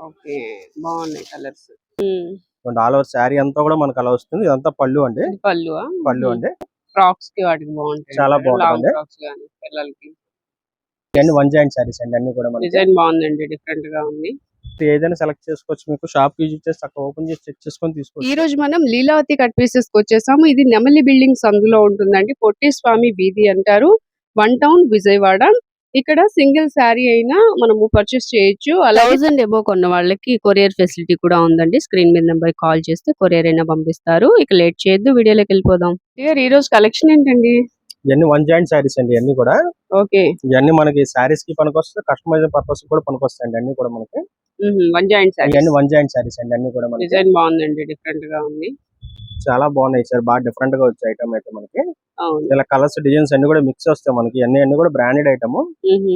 Okay. బాగున్నాయి colours. All over sari అంతా కూడా మనకు అలా వస్తుంది. ఇదంతా పళ్ళు అండి. పళ్ళు పళ్ళు అండి. ఫ్రాక్స్కి వాటికి బాగుంటాయి. చాలా బాగుంటుంది. పిల్లలకి. అన్ని వన్ జాయింట్ శారీస్ అండి. అన్ని కూడా మనకి. డిజైన్ బాగుందండి. డిఫరెంట్గా ఉంది ఏదైనా సెలెక్ట్ చేసుకోవచ్చు మీకు. షాప్ విజిట్ చేసి అక్కడ ఓపెన్ చేసి చెక్ చేసుకొని ఈ తీసుకోవచ్చు రోజు మనం లీలావతి కట్ పీసెస్కి వచ్చేసాము. ఇది నెమలి బిల్డింగ్స్ అందులో ఉంటుందండి. పొట్టి స్వామి వీధి అంటారు. వన్ టౌన్ విజయవాడ ఇక్కడ సింగిల్ శారీ అయినా మనము పర్చేస్ చేయొచ్చు. థౌసండ్ ఎబో కొన్న వాళ్ళకి కొరియర్ ఫెసిలిటీ కూడా ఉందండి. స్క్రీన్ మీద నెంబర్ కాల్ చేస్తే కొరియర్ అయినా పంపిస్తారు. ఇక లేట్ చేయొద్దు వీడియోలోకి వెళ్ళిపోదాం. ఈ రోజు కలెక్షన్ ఏంటండి? ఇవన్నీ వన్ జాయింట్ శారీస్ అండి అన్ని కూడా. ఓకే ఇవన్నీ మనకి శారీస్కి పనికొస్తాయి కస్టమైజ్ పర్పస్ కూడా పనికొస్తాయండి అన్ని కూడా మనకి. వన్ జాయింట్ శారీ ఇవన్నీ వన్ జాయింట్ శారీస్ అండి అన్ని కూడా డిజైన్ బాగుందండి డిఫరెంట్గా ఉంది. చాలా బాగున్నాయి సార్. బాగా డిఫరెంట్గా వచ్చే ఐటమ్ అయితే మనకి. ఇలా కలర్స్ డిజైన్స్ అన్ని కూడా మిక్స్ వస్తాయి మనకి. అన్ని అన్ని కూడా బ్రాండెడ్ ఐటమ్.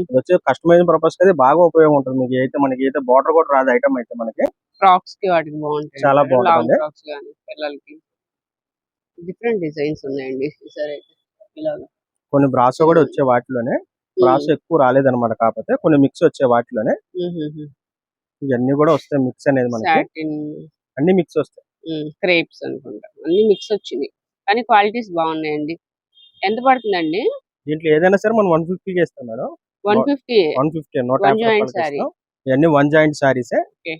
ఇది వచ్చి కస్టమైజ్ పర్పస్ అయితే బాగా ఉపయోగం ఉంటుంది. మీకు అయితే మనకి అయితే బార్డర్ కూడా రాదు ఐటమ్ అయితే మనకి. ఫ్రాక్స్కి వాటికి బాగుంటాయి. చాలా బాగుంటుంది. పిల్లలకి. డిఫరెంట్ డిజైన్స్ ఉన్నాయండి కొన్ని బ్రాసో కూడా వచ్చే వాటిలోనే. బ్రాసో ఎక్కువ రాలేదన్నమాట కాకపోతే కొన్ని మిక్స్ వచ్చే వాటిలోనే. ఇవన్నీ కూడా వస్తాయి మిక్స్ అనేది మనకి. అన్ని మిక్స్ వస్తాయి. క్రేప్స్ అనుకుంటా. అన్ని మిక్స్ వచ్చినాయి. కానీ క్వాలిటీస్ బాగున్నాయండి. ఎంత పడుతుందండి? దీంట్లో ఏదైనా సరే మనం వన్ ఫిఫ్టీకి ఇస్తాం madam. One fifty one fifty నూట. ఇవన్నీ వన్ జాయింట్ Okay.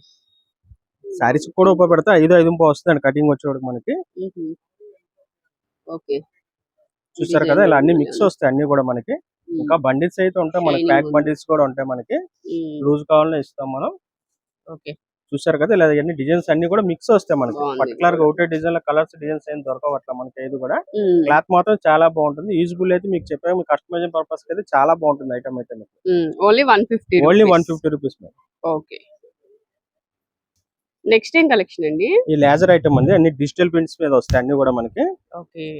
శారీస్ కూడా ఉపయోగపడితే ఐదు ఐదు ముప్పై వస్తుంది కటింగ్ వచ్చేవాడికి మనకి. ఓకే. చూసారు కదా ఇలా అన్ని మిక్స్ వస్తాయి అన్ని కూడా మనకి. ఇంకా బండిల్స్ అయితే ఉంటాయి మనకి ప్యాక్. బండిల్స్ కూడా ఉంటాయి మనకి. లూజ్ కావాలని ఇస్తాం మనం. ఓకే. చూసారు కదా ఇలా అన్ని డిజైన్స్ అన్ని కూడా మిక్స్ వస్తాయి మనకి. పర్టికులర్గా ఒకటే డిజైన్ కలర్స్ డిజైన్స్ ఏం దొరకవు అట్లా మనకి ఏది కూడా. క్లాత్ మాత్రం చాలా బాగుంటుంది. యూజ్ఫుల్ అయితే మీకు చెప్పాము మీ కస్టమైజింగ్ పర్పస్ అయితే చాలా బాగుంటుంది ఐటమ్ అయితే మీకు. Only one fifty only one fifty rupees okay next ఏం కలెక్షన్ అండి? ఈ లేజర్ ఐటమ్ అండి. అన్ని డిజిటల్ ప్రింట్స్ మీద వస్తాయి అన్ని కూడా మనకి.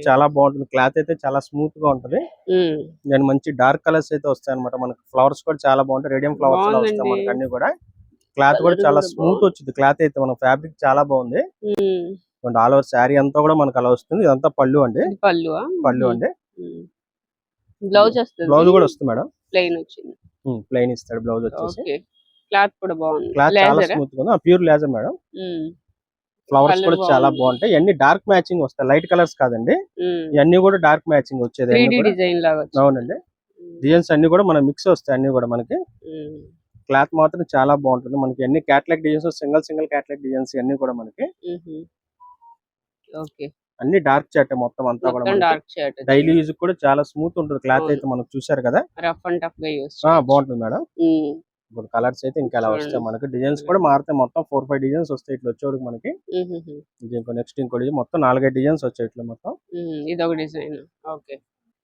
చాలా బాగుంటుంది. క్లాత్ అయితే చాలా స్మూత్గా ఉంటుంది. దాని మంచి డార్క్ కలర్స్ అయితే వస్తాయి అనమాట మనకి. ఫ్లవర్స్ కూడా చాలా బాగుంటాయి. రేడియం ఫ్లవర్స్ వస్తాయి. మనకి అన్ని కూడా. క్లాత్ కూడా చాలా స్మూత్ వచ్చింది. క్లాత్ అయితే మన ఫ్యాబ్రిక్ చాలా బాగుంది. ఆల్ ఓవర్ శారీ అంతా కూడా మనకు అలా వస్తుంది. ఇదంతా పళ్ళు అండి. పళ్ళు పళ్ళు అండి. బ్లౌజ్ వస్తుంది. బ్లౌజ్ కూడా వస్తుంది మేడం. ప్లెయిన్ వచ్చింది. ప్లెయిన్ ఇస్తాడు బ్లౌజ్ వచ్చేసి. క్లాత్ కూడా బాగుంది. క్లాత్ చాలా స్మూత్గా ప్యూర్ లేజర్ మేడం. ఫ్లవర్స్ కూడా చాలా. బాగుంటాయి. ఇవన్నీ డార్క్ మ్యాచింగ్ వస్తాయి. లైట్ కలర్స్ కాదండి. ఇవన్నీ కూడా డార్క్ మ్యాచింగ్ వచ్చేది. అన్ని. అవునండి. డిజైన్స్ అన్ని కూడా మన మిక్స్ వస్తాయి అన్ని కూడా మనకి. క్లాత్ మాత్రం చాలా బాగుంటుంది. మనకి అన్ని catalogue designs single single catalogue designs అన్ని కూడా మనకి. ఓకే. అన్ని డార్క్ చాట్ మొత్తం అంతా కూడా డార్క్ డైలీ యూజ్ కూడా చాలా స్మూత్ ఉంటుంది క్లాత్. అయితే మనకు చూసారు కదా? రఫ్ అండ్ టఫ్గా యూస్ ఆ బాగుంటుంది మేడం. ఇప్పుడు కలర్స్ అయితే ఇంకా అలా వస్తాయి. మనకి. డిజైన్స్ కూడా మారుతాయి మొత్తం ఫోర్ ఫైవ్ డిజైన్స్ వస్తాయి ఇట్లా వచ్చేవాడికి మనకి. ఇంకో నెక్స్ట్ ఇంకో డిజైన్ మొత్తం నాలుగైదు డిజైన్స్ వచ్చాయి ఇట్లా మొత్తం. ఇది ఒక డిజైన్ ఓకే.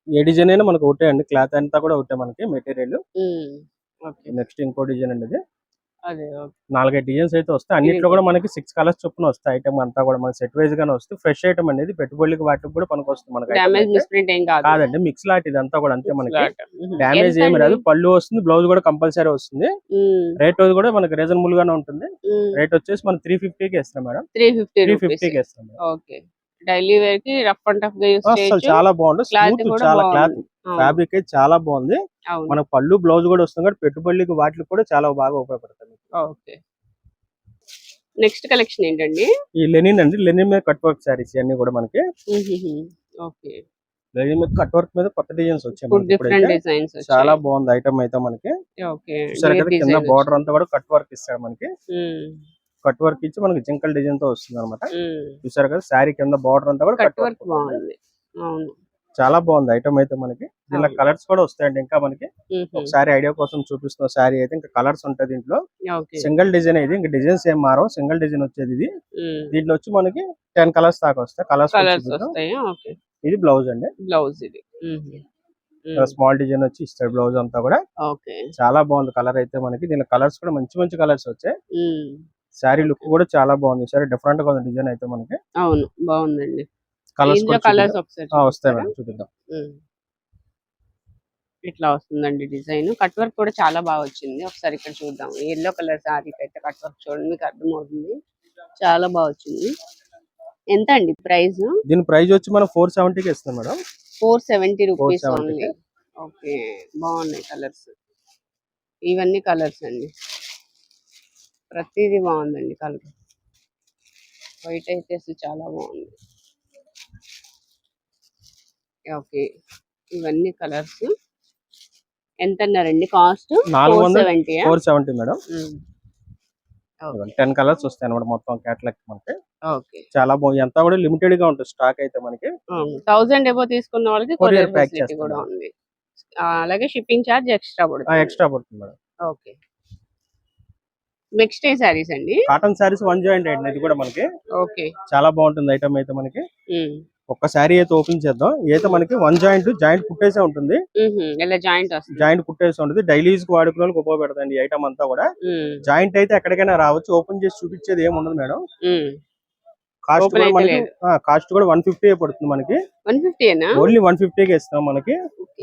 ఏ డిజైన్ అయినా మనకు ఒకటే అండి. క్లాత్ అంతా కూడా ఒకటే మనకి మెటీరియల్. నెక్స్ట్ ఇంకో డిజైన్ అండి ఇది నాలుగైదు డిజైన్స్ అయితే వస్తాయి. అన్నిట్లో కూడా మనకి సిక్స్ కలర్స్ చొప్పున వస్తాయి. ఐటమ్ అంతా కూడా మన సెట్ వైజ్ గానే వస్తుంది ఫ్రెష్ ఐటమ్ అనేది పెట్టుబడులకి వాటికి కూడా పనికి వస్తుంది మనకి డామేజ్ కాదండి మిక్స్ లాట్ ఇదంతా కూడా అంతే మనకి. ఎంత ఏమి? రాదు. పళ్ళు వస్తుంది బ్లౌజ్ కూడా కంపల్సరీ వస్తుంది. రేట్ కూడా మనకి రీజనబుల్ గానే ఉంటుంది. రేట్ వచ్చేసి మనం త్రీ ఫిఫ్టీకి ఇస్తాం మేడం. త్రీ ఫిఫ్టీ త్రీ ఫిఫ్టీకి ఇస్తాం డైలీ వేర్కి రఫ్ అండ్ టఫ్గా యూస్ చేయొచ్చు. చాలా బాగుంది. క్లాత్ చాలా క్లాత్ ఫ్యాబ్రిక్ అయితే చాలా బాగుంది. మన పళ్ళు బ్లౌజ్ కూడా వస్తుంది కాబట్టి పెట్టుబడులకి వాటికి కూడా చాలా బాగా ఉపయోగపడుతుంది ఓకే. నెక్స్ట్ కలెక్షన్ ఏంటండి? ఈ లెనిన్ అండి. లెనిన్ మీద కట్ వర్క్ శారీస్ ఇవన్నీ కూడా మనకి. ఓకే. లెనిన్ మీద కట్ వర్క్ మీద కొత్త డిజైన్స్ వచ్చాయి చాలా బాగుంది ఐటమ్ అయితే మనకి. ఓకే. చూసారు కదా కింద బార్డర్ అంతా కూడా కట్ వర్క్ ఇస్తాడు మనకి. కట్ వర్క్ ఇచ్చి మనకి జింకల్ డిజైన్తో వస్తుంది అనమాట చూసారు కదా శారీ కింద బార్డర్ అంతా కూడా కట్ వర్క్ బాగుంది. చాలా బాగుంది ఐటమ్ అయితే మనకి. దీనిలో. కలర్స్ కూడా వస్తాయండి ఇంకా మనకి. ఒకసారి ఐడియా కోసం చూపిస్తున్న శారీ అయితే ఇంకా కలర్స్ ఉంటాయి దీంట్లో. సింగిల్ డిజైన్ ఇది ఇంకా డిజైన్స్ ఏం మారవు. సింగిల్ డిజైన్ వచ్చేది ఇది. దీంట్లో వచ్చి మనకి టెన్ కలర్స్ దాకా వస్తాయి. కలర్స్ ఇది బ్లౌజ్ అండి. బ్లౌజ్ ఇది. స్మాల్ డిజైన్ వచ్చి ఇస్తాడు బ్లౌజ్ అంతా కూడా. చాలా బాగుంది కలర్ అయితే మనకి. దీనిలో కలర్స్ కూడా మంచి మంచి కలర్స్ వచ్చాయి. శారీ లుక్ కూడా చాలా బాగుంది. సరే డిఫరెంట్గా ఉంది డిజైన్ అయితే మనకి. అవును బాగుందండి. కలర్స్ కలర్స్ వస్తాయి? మేడం చూపిద్దాం. ఇట్లా వస్తుందండి డిజైన్. కట్ వర్క్ కూడా చాలా బాగా వచ్చింది. ఒకసారి ఇక్కడ చూద్దాం. ఎల్లో కలర్ సారీకి అయితే కట్ వర్క్ చూడండి మీకు అర్థమవుతుంది. చాలా బాగా వచ్చింది. ఎంత అండి ప్రైస్? దీని ప్రైస్ వచ్చి మనం ఫోర్ సెవెంటీకి ఇస్తాం madam. Four seventy rupees 470 only okay బాగున్నాయి కలర్స్ ఇవన్నీ కలర్స్ అండి. ప్రతిదీ బాగుందండి కలర్. వైట్ అయితే అసలు చాలా బాగుంది. ఓకే ఇవన్నీ కలర్స్. ఎంత అన్నారండి కాస్ట్? నాలుగు seventy four seventy madam. Ten colours వస్తాయి అనమాట మొత్తం క్యాటలాగ్ మనకి. ఓకే చాలా బాగుంది. ఎంత కూడా లిమిటెడ్గా ఉంటుంది స్టాక్ అయితే మనకి. థౌసండ్ ఎబో తీసుకున్న వాళ్ళకి కొరియర్ ఫెసిలిటీ కూడా. ఉంది. ఆ, అలాగే షిప్పింగ్ ఛార్జ్ ఎక్స్ట్రా పడుతుంది. ఎక్స్ట్రా పడుతుంది మేడం. ఓకే నెక్స్ట్ ఏ సారీస్ అండి? కాటన్ శారీస్ వన్ జాయింట్ అండి ఇది కూడా మనకి. ఓకే. చాలా బాగుంటుంది ఐటమ్ అయితే మనకి. ఒక్క శారీ అయితే ఓపెన్ చేద్దాం. అయితే మనకి వన్ జాయింట్ జాయింట్ కుట్టేసే ఉంటుంది. జాయింట్ జాయింట్ కుట్టేసి ఉంటుంది. డైలీ యూస్ వాడుకునే వాళ్ళకి ఉపయోగపడుతుంది ఐటమ్ అంతా కూడా. జాయింట్ అయితే ఎక్కడికైనా రావచ్చు. ఓపెన్ చేసి చూపించేది ఏమి ఉండదు మేడం. కాస్ట్ కూడా మనకి. కాస్ట్ కూడా వన్ ఫిఫ్టీ పడుతుంది మనకి. వన్ ఫిఫ్టీనా ఓన్లీ వన్కి ఇస్తాం మనకి.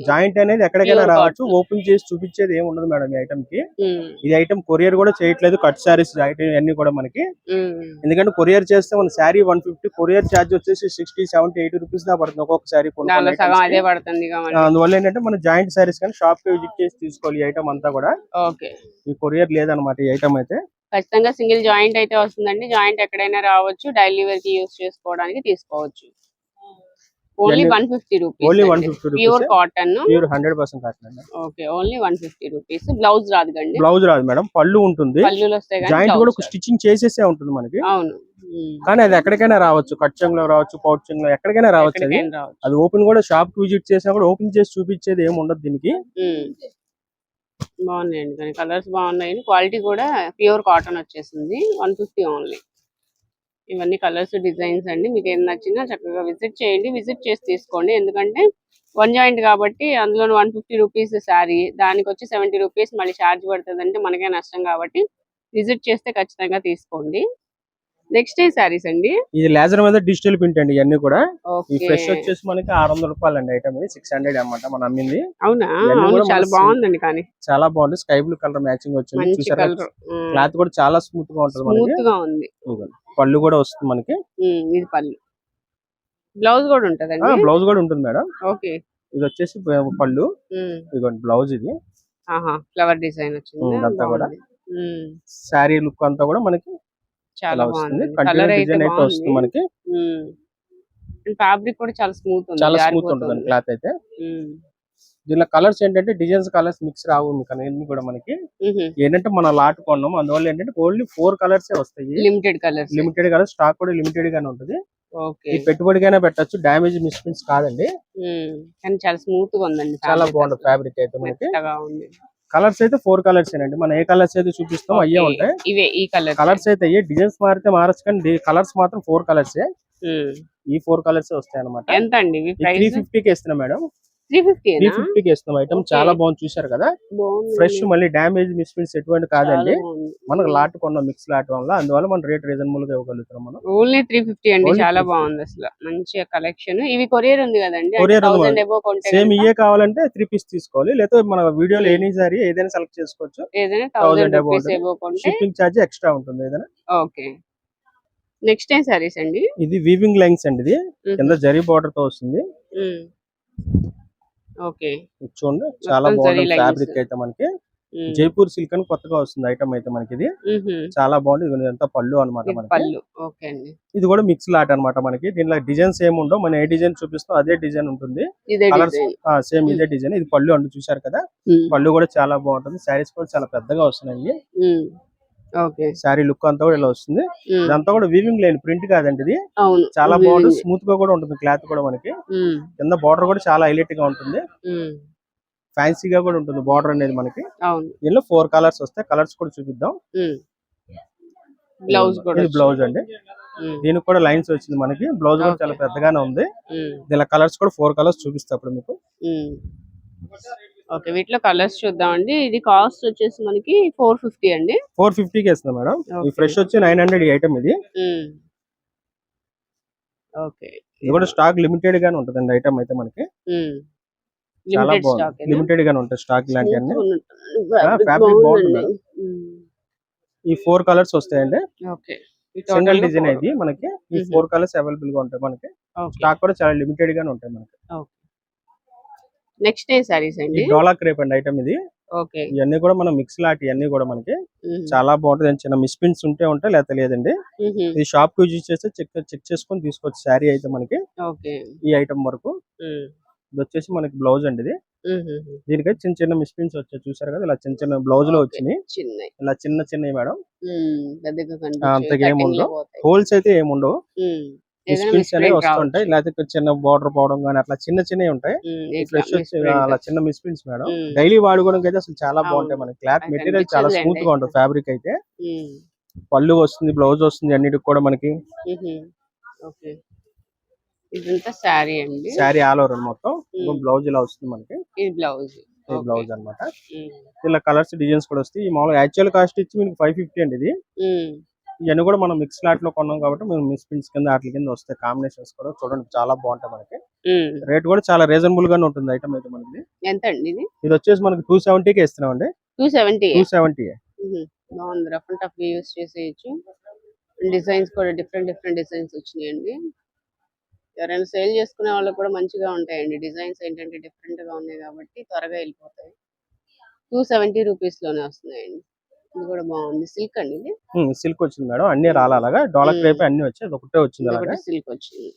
జాయింట్ అనేది ఎక్కడికైనా రావచ్చు. ఓపెన్ చేసి చూపించేది ఏమి ఉండదు మేడం ఈ ఐటమ్కి. ఉమ్, ఈ ఐటమ్ కొరియర్ కూడా చేయట్లేదు. కట్ శారీస్ ఐటమ్ అన్ని కూడా మనకి. ఉమ్. ఎందుకంటే కొరియర్ చేస్తే మన sari one fifty courier charge వచ్చేసి సిక్స్టీ సెవెంటీ ఎయిటీ రూపీస్ దా పడుతుంది ఒక్కొక్క శారీ అందువల్ల ఏంటంటే మన జాయింట్ శారీస్ కానీ షాప్కి విజిట్ చేసి తీసుకోవాలి ఈ ఐటమ్ అంతా కూడా. ఈ కొరియర్ లేదనమాట ఈ ఐటమ్ అయితే. ఖచ్చితంగా సింగిల్ జాయింట్ అయితే వస్తుందండి. జాయింట్ ఎక్కడైనా రావచ్చు. డైలీ వేర్కి యూస్ చేసుకోవడానికి తీసుకోవచ్చు. Only one fifty rupees pure cotton. Pure hundred percent cotton okay only one fifty rupees. Blouse రాదు కండి బ్లౌజ్ రాదు మేడం. పళ్ళు ఉంటుంది. పల్లులు వస్తాయి జాయింట్ కూడా. స్టిచ్చింగ్ చేసేసే ఉంటుంది మనకి. అవును. కానీ అది ఎక్కడికైనా రావచ్చు. కచ్చంగ్లో రావచ్చు పౌచింగ్లో ఎక్కడికైనా రావచ్చు అది. ఓపెన్ కూడా షాప్కి విజిట్ చేసినా కూడా ఓపెన్ చేసి చూపించేది ఏమి ఉండదు దీనికి. బాగున్నాయండి. దాని కలర్స్ బాగున్నాయి క్వాలిటీ కూడా ప్యూర్ కాటన్ వచ్చేసింది. One fifty only. ఇవన్నీ కలర్స్ డిజైన్స్ అండి. మీకు ఏం నచ్చినా చక్కగా విజిట్ చేయండి. విజిట్ చేసి తీసుకోండి. ఎందుకంటే వన్ జాయింట్ కాబట్టి అందులో వన్ ఫిఫ్టీ రూపీస్ శారీ దానికి వచ్చి సెవెంటీ రూపీస్ మళ్ళీ ఛార్జ్ పడుతుంది అంటే మనకే నష్టం కాబట్టి విజిట్ చేస్తే ఖచ్చితంగా తీసుకోండి. నెక్స్ట్ ఏ శారీస్ అండి? ఇది లేజర్ మీద డిజిటల్ ప్రింట్ అండి ఇవన్నీ కూడా. ఈ ఫ్రెష్ వచ్చేసి మనకి ఆరు వందల రూపాయలు అండి ఐటమ్ ఇది సిక్స్ హండ్రెడ్ అన్నమాట మనం అమ్మింది. అవునా? చాలా బాగుందండి కానీ. చాలా బాగుంది. స్కై బ్లూ కలర్ మ్యాచింగ్ వచ్చింది. చూసారా? క్లాత్ కూడా చాలా స్మూత్గా ఉంటుంది మనకి. స్మూత్గా ఉంది. పళ్ళు కూడా వస్తుంది మనకి. ఇది పళ్ళు. బ్లౌజ్ కూడా ఉంటదండి? బ్లౌజ్ కూడా ఉంటుంది మేడం. ఓకే. ఇది వచ్చేసి పళ్ళు. ఇదిగోండి బ్లౌజ్ ఇది. ఫ్లవర్ డిజైన్ వచ్చింది? కూడా. శారీ లుక్ అంతా కూడా మనకి చాలా బాగుంది. కలర్ అయితే వస్తుంది మనకి. ఫ్యాబ్రిక్ కూడా చాలా స్మూత్ ఉంది. చాలా స్మూత్. ఉంటుంది క్లాత్ అయితే. దీనిలో కలర్స్ ఏంటంటే డిజైన్స్ కలర్స్ మిక్స్ రావు అన్ని కూడా మనకి. ఏంటంటే మన లాట్ కొన్నాం అందువల్ల ఏంటంటే ఓన్లీ ఫోర్ కలర్స్ వస్తాయి. Limited colours limited colour stock కూడా లిమిటెడ్ గానే ఉంటుంది. ఈ పెట్టుబడికైనా పెట్టొచ్చు. డ్యామేజ్ మిస్ప్రింట్స్ కాదండి. కానీ చాలా స్మూత్గా ఉందండి చాలా బాగుంది. ఫ్యాబ్రిక్ అయితే మనకి. కలర్స్ అయితే ఫోర్ కలర్స్ అండి మనం ఏ కలర్స్ అయితే చూపిస్తాం అయ్యే. ఉంటాయి. ఇవే ఈ కలర్ కలర్స్ అయితే అయ్యే. డిజైన్స్ మారితే మారచ్చు కానీ కలర్స్ మాత్రం ఫోర్ కలర్స్. ఈ ఫోర్ కలర్స్ వస్తాయి అనమాట ఎంత అండి త్రీ ప్రైస్ ఫిఫ్టీకి ఇస్తున్నాం మేడం. త్రీ ఫిఫ్టీ త్రీ ఫిఫ్టీకి ఇస్తున్నాం ఐటమ్. చాలా బాగుంది. చూసారు కదా? ఫ్రెష్ మళ్ళీ డ్యామేజ్ మిస్ప్రింట్స్ ఎటువంటి కాదండి. మనకు లాట్ కొన్నాం మిక్స్ లాట్ వల్ల. అందువల్ల మనం రేట్ రీజనబుల్గా ఇవ్వగలుగుతాం మనం. ఓన్లీ త్రీ ఫిఫ్టీ అండి. చాలా 350. బాగుంది అసలు. మంచిగా కలెక్షన్ ఇవి కొరియర్ ఉంది కదండి. కొంటే సేమ్ ఇయే కావాలంటే త్రీ పీస్ తీసుకోవాలి. లేకపోతే మన వీడియోలో ఎనీ సారీ ఏదైనా సెలెక్ట్ చేసుకోవచ్చు. ఏదైనా 1000 థౌసండ్ షిప్పింగ్ ఛార్జ్ ఎక్స్ట్రా ఉంటుంది ఏదైనా. ఓకే నెక్స్ట్ ఏం సారీస్ అండి? ఇది వీవింగ్ లైన్స్ అండి ఇది. కింద జరీ బార్డర్తో వస్తుంది. చూడండి చాలా బాగుంది. ఫ్యాబ్రిక్ అయితే మనకి. జైపూర్ సిల్క్ అని కొత్తగా వస్తుంది ఐటమ్ అయితే మనకి ఇది. చాలా బాగుంది ఇది ఎంత పళ్ళు అన్నమాట మనకి. ఇది కూడా మిక్స్ లాట్ అన్నమాట మనకి. దీనిలో డిజైన్స్ ఏమి ఉండవు మనం ఏ డిజైన్ చూపిస్తాం అదే డిజైన్ ఉంటుంది. కలర్స్ సేమ్ ఇదే డిజైన్. ఇది పళ్ళు అంటూ చూసారు కదా? పళ్ళు కూడా చాలా బాగుంటుంది. శారీస్ కూడా చాలా పెద్దగా వస్తున్నాయి శారీ లుక్ అంతా కూడా ఇలా వస్తుంది. ఇదంతా కూడా వీవింగ్ లైన్ ప్రింట్ కాదండి ఇది. చాలా బాగుంటుంది. స్మూత్గా కూడా ఉంటుంది క్లాత్ కూడా మనకి. కింద బార్డర్ కూడా చాలా హైలైట్గా ఉంటుంది. ఫ్యాన్సీగా కూడా ఉంటుంది బార్డర్ అనేది మనకి. దీనిలో ఫోర్ కలర్స్ వస్తాయి కలర్స్ కూడా చూపిద్దాం. బ్లౌజ్ కూడా బ్లౌజ్ అండి. దీనికి కూడా లైన్స్ వచ్చింది మనకి. బ్లౌజ్ కూడా. చాలా పెద్దగానే ఉంది. దీనిలో కలర్స్ కూడా ఫోర్ కలర్స్ చూపిస్తా అప్పుడు మీకు. ఓకే వీటిలో కలర్స్ చూద్దామండి. ఇది కాస్ట్ వచ్చేసి మనకి ఫోర్ ఫిఫ్టీ అండి. ఫోర్ ఫిఫ్టీకి ఇస్తుంది మేడం. ఈ. ఫ్రెష్ వచ్చి నైన్ హండ్రెడ్ ఐటమ్ ఇది. ఓకే. ఇది కూడా స్టాక్ లిమిటెడ్ గానే ఉంటుందండి ఐటమ్ అయితే మనకి. చాలా లిమిటెడ్ బాగుంది. స్టాక్ లిమిటెడ్ గానే ఉంటాయి స్టాక్ ఇలాంటివన్నీ ఫ్యాబ్రిక్ బాగుంటుంది. ఈ ఫోర్ కలర్స్ వస్తాయండి. ఓకే. Single design. ఇది మనకి. ఈ. ఫోర్ కలర్స్ అవైలబుల్గా ఉంటాయి మనకి. స్టాక్ కూడా చాలా లిమిటెడ్ గానే ఉంటాయి మనకి. నెక్స్ట్ ఏ సారీస్ ఈ అండి? డోలా క్రేప్ అండి ఐటమ్ ఇది. ఓకే. ఇవన్నీ కూడా మనం మిక్స్ లాంటి ఇవన్నీ కూడా మనకి. చాలా బాగుంటుంది చిన్న మిస్ప్రింట్స్ ఉంటే ఉంటాయి లేకపోతే లేదండి. ఇది షాప్కి యూజ్ చేస్తే చెక్ చెక్ చేసుకొని తీసుకోవచ్చు శారీ అయితే మనకి. ఓకే. ఈ ఐటమ్ వరకు. ఇది వచ్చేసి మనకి బ్లౌజ్ అండి ఇది. మ్మ్. దీనికి చిన్న చిన్న మిస్ప్రింట్స్ వచ్చాయి. చూసారు కదా ఇలా చిన్న చిన్న బ్లౌజ్లో. వచ్చినాయి. ఇలా చిన్న చిన్నవి మేడం. పోతాయి హోల్స్ అయితే ఏమి ఉండవు మ్మ్. ఏదైనా మిస్ప్రింట్స్ అనేవి వస్తుంటాయి. లేకపోతే చిన్న బార్డర్ పోవడం కానీ అట్లా చిన్న చిన్నవి ఉంటాయి. ఫ్రెష్. అలా చిన్న మిస్ప్రింట్స్ మేడం. డైలీ వాడుకోవడానికి అయితే అసలు చాలా. బాగుంటాయి మనకి. క్లాత్ మెటీరియల్ చాలా. స్మూత్గా ఉంటుంది ఫ్యాబ్రిక్ అయితే. పళ్ళు వస్తుంది బ్లౌజ్ వస్తుంది అన్నిటికి కూడా మనకి. ఇదంతా శారీ అండి. శారీ ఆల్ ఓవర్ మొత్తం. బ్లౌజ్ ఇలా వస్తుంది మనకి. ఇది బ్లౌజ్ ఈ బ్లౌజ్ అన్నమాట. ఇలా కలర్స్ డిజైన్స్ కూడా వస్తాయి. ఈ మామూలుగా యాక్చువల్ కాస్ట్ ఇచ్చి మీకు ఫైవ్ ఫిఫ్టీ అండి ఇది. ఇవన్నీ కూడా మనం మిక్స్ లాట్లో కొన్నాం కాబట్టి మేము మిస్ ప్రింట్స్ కింద వాటి కింద వస్తాయి కాంబినేషన్స్ కూడా చూడండి చాలా బాగుంటాయి మనకి. రేట్ కూడా చాలా రీజనబుల్ గానే ఉంటుంది ఐటమ్ అయితే మనకి. ఎంత అండి ఇది? ఇది వచ్చేసి మనకి టూ సెవెంటీకి ఇస్తున్నాం అండి టూ సెవెంటీ టూ సెవెంటీ బాగుంది. రఫ్ అండ్ టఫ్ యూస్ చేసేయచ్చు. డిజైన్స్ కూడా డిఫరెంట్ డిఫరెంట్ డిజైన్స్ వచ్చినాయండి. ఎవరైనా సేల్ చేసుకునే వాళ్ళకి కూడా మంచిగా ఉంటాయండి. డిజైన్స్ ఏంటంటే డిఫరెంట్గా ఉన్నాయి కాబట్టి త్వరగా వెళ్ళిపోతాయి. టూ సెవెంటీ రూపీస్లోనే వస్తున్నాయండి. ఇది కూడా బాగుంది. సిల్క్ అండి ఇది? సిల్క్ వచ్చింది మేడం. అన్ని రాలే అలాగా డోలా మ్మ్. క్రేప్ అన్ని వచ్చాయి. ఒకటే వచ్చింది అలాగా. సిల్క్ వచ్చింది.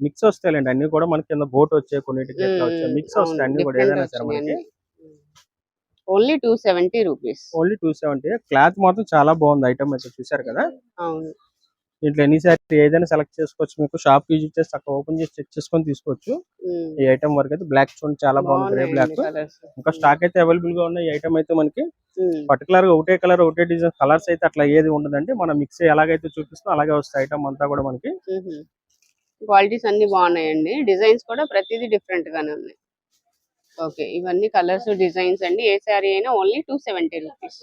మిక్స్ వస్తాయండి అన్ని కూడా మనకి కింద బోట్ వచ్చాయి కొన్నిటికి వచ్చాయి మిక్స్ వస్తాయి అన్ని కూడా ఏదైనా సరే మనకి. Only two seventy rupees. Only two seventy. Cloth మాత్రం చాలా బాగుంది ఐటమ్ అయితే చూసారు కదా? అవును. దీంట్లో ఎన్ని సారీ ఏదైనా సెలెక్ట్ చేసుకోవచ్చు మీకు. షాప్ యూజ్ చేసి అక్కడ ఓపెన్ చేసి చెక్ చేసుకొని తీసుకోవచ్చు. ఈ ఐటమ్ వరకు అయితే బ్లాక్ చూడండి చాలా బాగుంది. Grey black. ఇంకా స్టాక్ అయితే అవైలబుల్గా ఉన్నాయి. ఈ ఐటమ్ అయితే మనకి. పర్టికులర్గా ఒకటే కలర్ ఒకటే డిజైన్ కలర్స్ అయితే అట్లా ఏది ఉండదండి. మనం మిక్స్ ఎలాగైతే చూపిస్తుందో అలాగే వస్తాయి ఐటమ్ అంతా కూడా మనకి. క్వాలిటీస్ అన్ని బాగున్నాయండి. డిజైన్స్ కూడా ప్రతిదీ డిఫరెంట్ గానే ఉన్నాయి. ఓకే ఇవన్నీ కలర్స్ డిజైన్స్ అండి. ఏ శారీ అయినా ఓన్లీ టూ సెవెంటీ రూపీస్